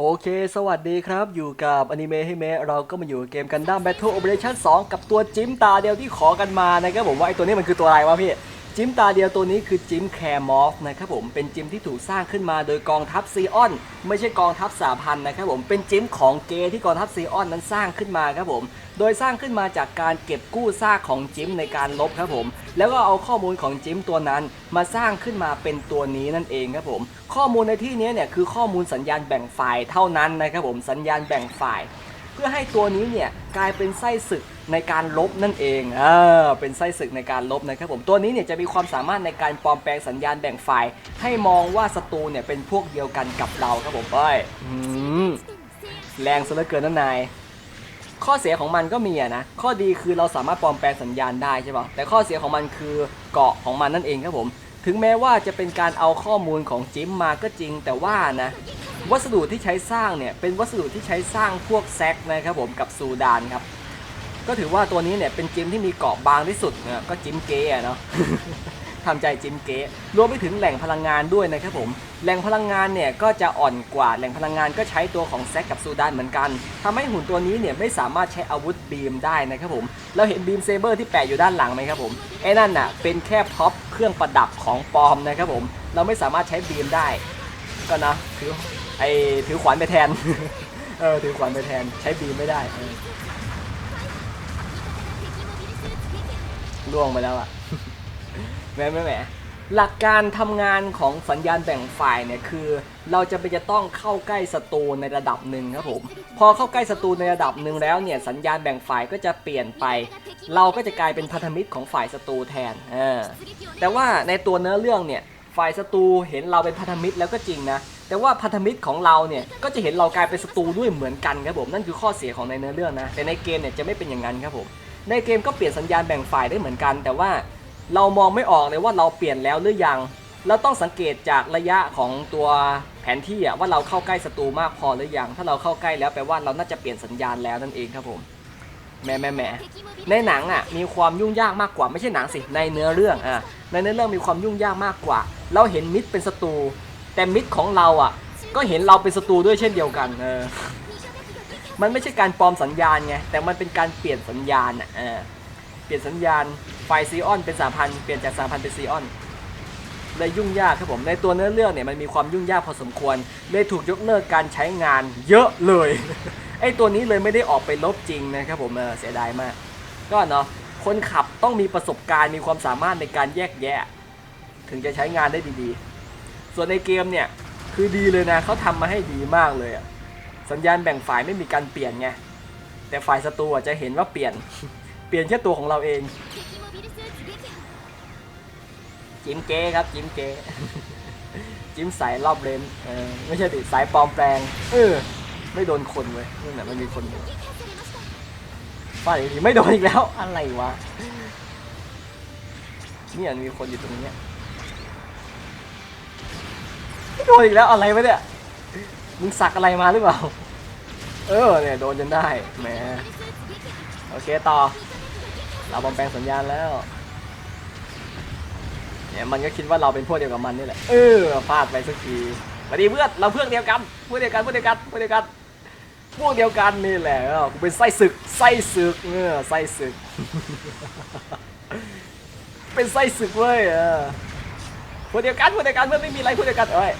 โอเค สวัสดีครับ อยู่กับอนิเมะให้เมะเราก็มาอยู่เกมกันดั้ม Battle Operation 2กับตัวจิ้มตาเดียวที่ขอกันมานะครับผมว่าไอตัวนี้มันคือตัวอะไรวะพี่ จิมตาเดียวตัวนี้คือจิมแคร์มอฟนะครับผมเป็นจิมที่ถูกสร้างขึ้นมาโดยกองทัพซีออน ไม่ใช่กองทัพสาพันธ์นะครับผมเป็นจิมของเกที่กองทัพซีออนนั้นสร้างขึ้นมาครับผมโดยสร้างขึ้นมาจากการเก็บกู้ซากของจิมในการลบครับผมแล้วก็เอาข้อมูลของจิมตัวนั้น มาสร้างขึ้นมาเป็นตัวนี้นั่นเองครับผมข้อมูลในที่นี้เนี่ยคือข้อมูลสัญญาณแบ่งฝ่ายเท่านั้นนะครับผมสัญญาณแบ่งฝ่าย เพื่อให้ตัวนี้เนี่ยกลายเป็นไส้ศึกในการลบนั่นเองเออเป็นไส้ศึกในการลบนะครับผมตัวนี้เนี่ยจะมีความสามารถในการปลอมแปลงสัญญาณแบ่งฝ่าย ให้มองว่าศัตรูเนี่ยเป็นพวกเดียวกันกับเราครับผมเอ้ยแรงซะเหลือเกินนะนายข้อเสียของมันก็มีอะนะ ข้อดีคือเราสามารถปลอมแปลงสัญญาณได้ใช่ปะแต่ข้อเสียของมันคือเกาะของมันนั่นเองครับผม ถึงแม้ว่าจะเป็นการเอาข้อมูลของจิมมาก็จริง แต่ว่านะ วัสดุที่ใช้สร้างเนี่ยเป็นวัสดุที่ใช้สร้างพวกแซกนะครับผมกับซูดานครับ ก็ถือว่าตัวนี้เนี่ยเป็นจิมที่มีเกาะบางที่สุดนี่ยก็จิมเก๋อะเนาะทำใจจิมเก๋รวมไปถึงแหล่งพลังงานด้วยนะครับผม แหล่งพลังงานเนี่ยก็จะอ่อนกว่าแหล่งพลังงานก็ใช้ตัวของแซกกับซูดานเหมือนกันทำให้หุ่นตัวนี้เนี่ยไม่สามารถใช้อาวุธบีมได้นะครับผม เราเห็นบีมเซเบอร์ที่แปะอยู่ด้านหลังไหมครับผมไอ้นั่นน่ะเป็นแค่พ็อปเครื่องประดับของปลอมนะครับผม เราไม่สามารถใช้บีมได้ก็นะถือ ไอถือขวานไปแทน เออถือขวานไปแทนใช้บีมไม่ได้เออล่วงไปแล้วอะแหมแหม่แหมหลักการทำงานของสัญญาณแบ่งฝ่ายเนี่ยคือ เราจะไปจะต้องเข้าใกล้ศัตรูในระดับหนึ่งครับผมพอเข้าใกล้ศัตรูในระดับหนึ่งแล้วเนี่ยสัญญาณแบ่งฝ่ายก็จะเปลี่ยนไป เราก็จะกลายเป็นพันธมิตรของฝ่ายศัตรูแทนเออแต่ว่าในตัวเนื้อเรื่องเนี่ยฝ่ายศัตรูเห็นเราเป็นพันธมิตรแล้วก็จริงนะ แต่ว่าพันธมิตรของเราเนี่ยก็จะเห็นเรากลายเป็นศัตรูด้วยเหมือนกันครับผมนั่นคือข้อเสียของในเนื้อเรื่องนะแต่ในเกมเนี่ยจะไม่เป็นอย่างนั้นครับผมในเกมก็เปลี่ยนสัญญาณแบ่งฝ่ายได้เหมือนกัน แต่ว่าเรามองไม่ออกเลยว่าเราเปลี่ยนแล้วหรือยังเราต้องสังเกตจากระยะของตัวแผนที่อะว่าเราเข้าใกล้ศัตรูมากพอหรือยังถ้าเราเข้าใกล้แล้วแปลว่าเราน่าจะเปลี่ยนสัญญาณแล้วนั่นเองครับผมแหม่แหม่แหม่ในหนังอะมีความยุ่งยากมากกว่าไม่ใช่หนังสิในเนื้อเรื่องอะในเนื้อเรื่องมีความยุ่งยากมากกว่า เราเห็นมิตรเป็นศัตรู แต่มิตรของเราอะ ก็เห็นเราเป็นศัตรูด้วยเช่นเดียวกันเออมันไม่ใช่การปลอมสัญญาณไงแต่มันเป็นการเปลี่ยนสัญญาณอะเออเปลี่ยนสัญญาณไฟซีออนเป็นสามพันเปลี่ยนจากสามพันเป็นซีออนเลยยุ่งยากครับผมในตัวเนื้อเรื่องเนี่ยมันมีความยุ่งยากพอสมควรเลยถูกยกเลิกการใช้งานเยอะเลยไอ้ตัวนี้เลยไม่ได้ออกไปลบจริงนะครับผมเออเสียดายมาก ก็เนาะคนขับต้องมีประสบการณ์มีความสามารถในการแยกแยะ ถึงจะใช้งานได้ดีๆ ส่วนในเกมเนี่ยคือดีเลยนะเขาทำมาให้ดีมากเลยอะสัญญาณแบ่งฝ่ายไม่มีการเปลี่ยนไงแต่ฝ่ายศัตรูจะเห็นว่าเปลี่ยน เปลี่ยนแค่ตัวของเราเองจิมเก้ครับจิมเก้จิมสายรอบเลนเออไม่ใช่ติสายปลอมแปลงเออไม่โดนคนเว้ยนั่แหละมันมีคนอยู่ฟาดอีกทีไม่โดนอีกแล้วอะไรวะเนี่ยมีคนอยู่ตรงนี้ โดนอีกแล้วอะไรวะเนี่ย มึงสักอะไรมาหรือเปล่า เออเนี่ยโดนจนได้แหมโอเคต่อ เราปลอมแปลงสัญญาณแล้วเนี่ยมันก็คิดว่าเราเป็นพวกเดียวกับมันนี่แหละเออพลาดไปสักทีสวัสดีเพื่อนเราเพื่อนเดียวกันพวกเดียวกันพวกเดียวกันพวกเดียวกันพวกเดียวกันนี่แหละเออกูเป็นไส้ศึกไส้ศึกเออไส้ศึก เป็นไส้ศึกเว้ยเออพวกเดียวกันพวกเดียวกันเพื่อนไม่มีอะไรพวกเดียวกันเอ้ย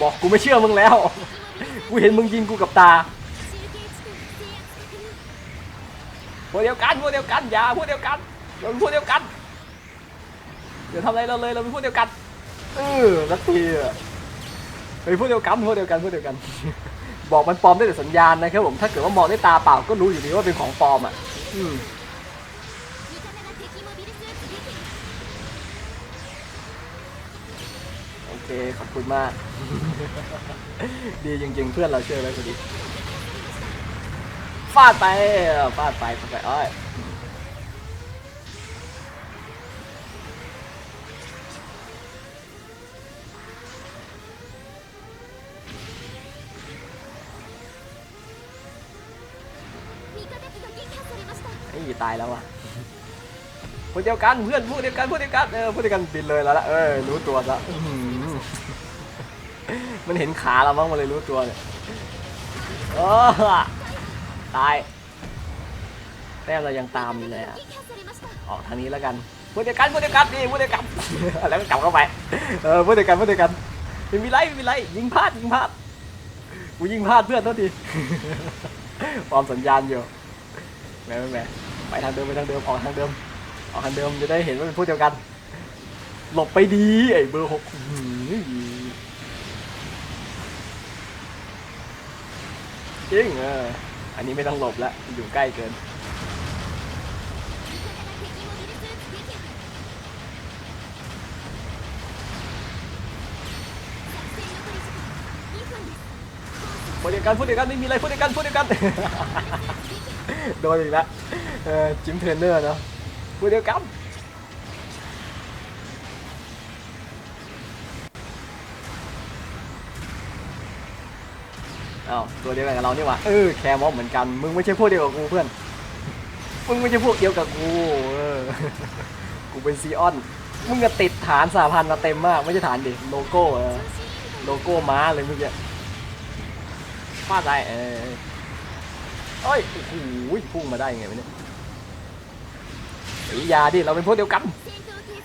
บอกกูไม่เชื่อมึงแล้ว กูเห็นมึงยิงกูกับตาพวกเดียวกันพวกเดียวกันอย่าพวกเดียวกันเราเป็นพวกเดียวกันเดี๋ยวทำอะไรเราเลยเราเป็นพวกเดียวกันเออสักทีอะเป็นพวกเดียวกันพวกเดียวกันพวกเดียวกัน บอกมันปลอมได้แต่สัญญาณนะครับผมถ้าเกิดว่ามองด้วยตาเปล่าก็รู้อยู่ดีว่าเป็นของปลอมอะ อืม โอเค ขอบคุณมาก ดีจริง ๆ เพื่อนเราเชื่อไว้พอดีฟาดไปฟาดไปฟาดไปอ้อยไอ้ยตายแล้วว่ะพวกเดียวกันเพื่อนพวกเดียวกันพวกเดียวกันเออพวกเดียวกันบินเลยแล้วละเออรู้ตัวละอื้อหือ มันเห็นขาเราบ้างมันเลยรู้ตัวเนี่ยโอ้ตาย แต่เรายังตามอยู่เลยอะ ออกทางนี้แล้วกันพูดเดียวกันพูดเดียวกันดีพูดเดียวกันแล้วก็กลับเข้าไปเออพูดเดียวกันพูดเดียวกันไม่มีไรไม่มีไรยิงพลาดยิงพลาดกูยิงพลาดเพื่อนตัวทีความสัญญาณอยู่แหมแหมไปทางเดิมไปทางเดิมออกทางเดิมออกทางเดิมจะได้เห็นว่าเป็นพูดเดียวกัน หลบไปดีไอ้เบอร์หก จริงเอออันนี้ไม่ต้องหลบละอยู่ใกล้เกิน พูดเดียวกันพูดเดียวกันไม่มีอะไรพูดเดียวกันพูดเดียวกัน โดนอีกแล้วเออจิมเทรนเนอร์เนาะพูดเดียวกัน อาตัวเดียวกันกับเรานี่หว่าเออแคร์มอบเหมือนกัน มึงไม่ใช่พวกเดียวกับกูเพื่อน มึงไม่ใช่พวกเดียวกับกูเออ กูเป็นซีออน มึงก็ติดฐานสาพันมาเต็มมาก ไม่ใช่ฐานดิ โลโก้โลโก้ม้าเลยเมื่อกี้ฟาดได้เออเอ้ยโอ้โหพุ่งมาได้ไงวะเนี่ยไอ้ยาดิ เราเป็นพวกเดียวกัน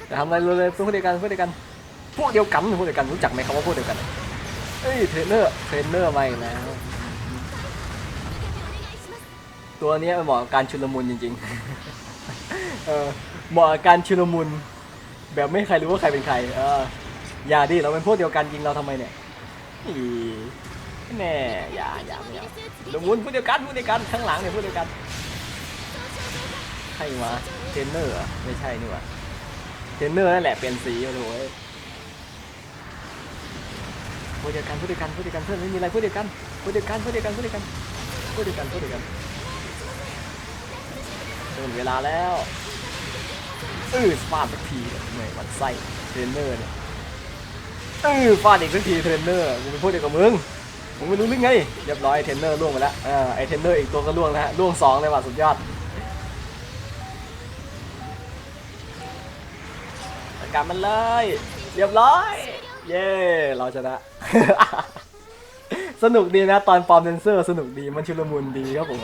จะทำอะไรเลยพวกเดียวกันพวกเดียวกัน พวกเดียวกันพวกเดียวกัน รู้จักไหมคำว่าพวกเดียวกัน เอ้ยเทรนเนอร์เทรนเนอร์มาอีกแล้ว ตัวนี้เหมาะกับการชุลมุนจริงๆ เออเหมาะกับการชุลมุน แบบไม่ใครรู้ว่าใครเป็นใคร เอออย่าดิเราเป็นพวกเดียวกันยิงเราทำไมเนี่ยอีแน่อย่าอย่าไม่เอาชุลมุนพวกเดียวกันพวกเดียวกันข้างหลังเนี่ยพวกเดียวกันใครมาเทรนเนอร์ไม่ใช่นี่หว่าเทรนเนอร์นั่นแหละเปลี่ยนสีโอ้โห พูดเดียวกันพูดเดียวกันพูดเดียวกันเพื่อนไม่มีอะไรพูดเดียวกันพูดเดียวกันพูดเดียวกันพูดเดียวกันพูดเดียวกันพูดเดียวกันเดินเวลาแล้วเออฟาดสักทีเหนื่อยหวันไส้เทรนเนอร์เนี่ยเออฟาดอีกสักทีเทรนเนอร์กูเป็นพูดเดียวกับมึงมึงไม่รู้เรื่องไงเรียบร้อยเทรนเนอร์ล่วงไปแล้วเออไอเทรนเนอร์อีกตัวก็ล่วงแล้วฮะล่วงสองเลยว่ะสุดยอดจัดการมันเลย เรียบร้อย เย้เราชนะ สนุกดีนะตอนปลอมเดนเซอร์ สนุกดีมันชุลมุนดีครับผม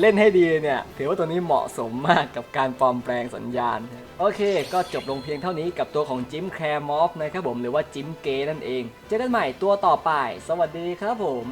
เล่นให้ดีเนี่ยถือว่าตัวนี้เหมาะสมมากกับการปลอมแปลงสัญญาณ โอเค ก็จบลงเพียงเท่านี้กับตัวของจิมแคร์มอฟนะครับผมหรือว่าจิมเกนั่นเอง เจอกันใหม่ตัวต่อไป สวัสดีครับผม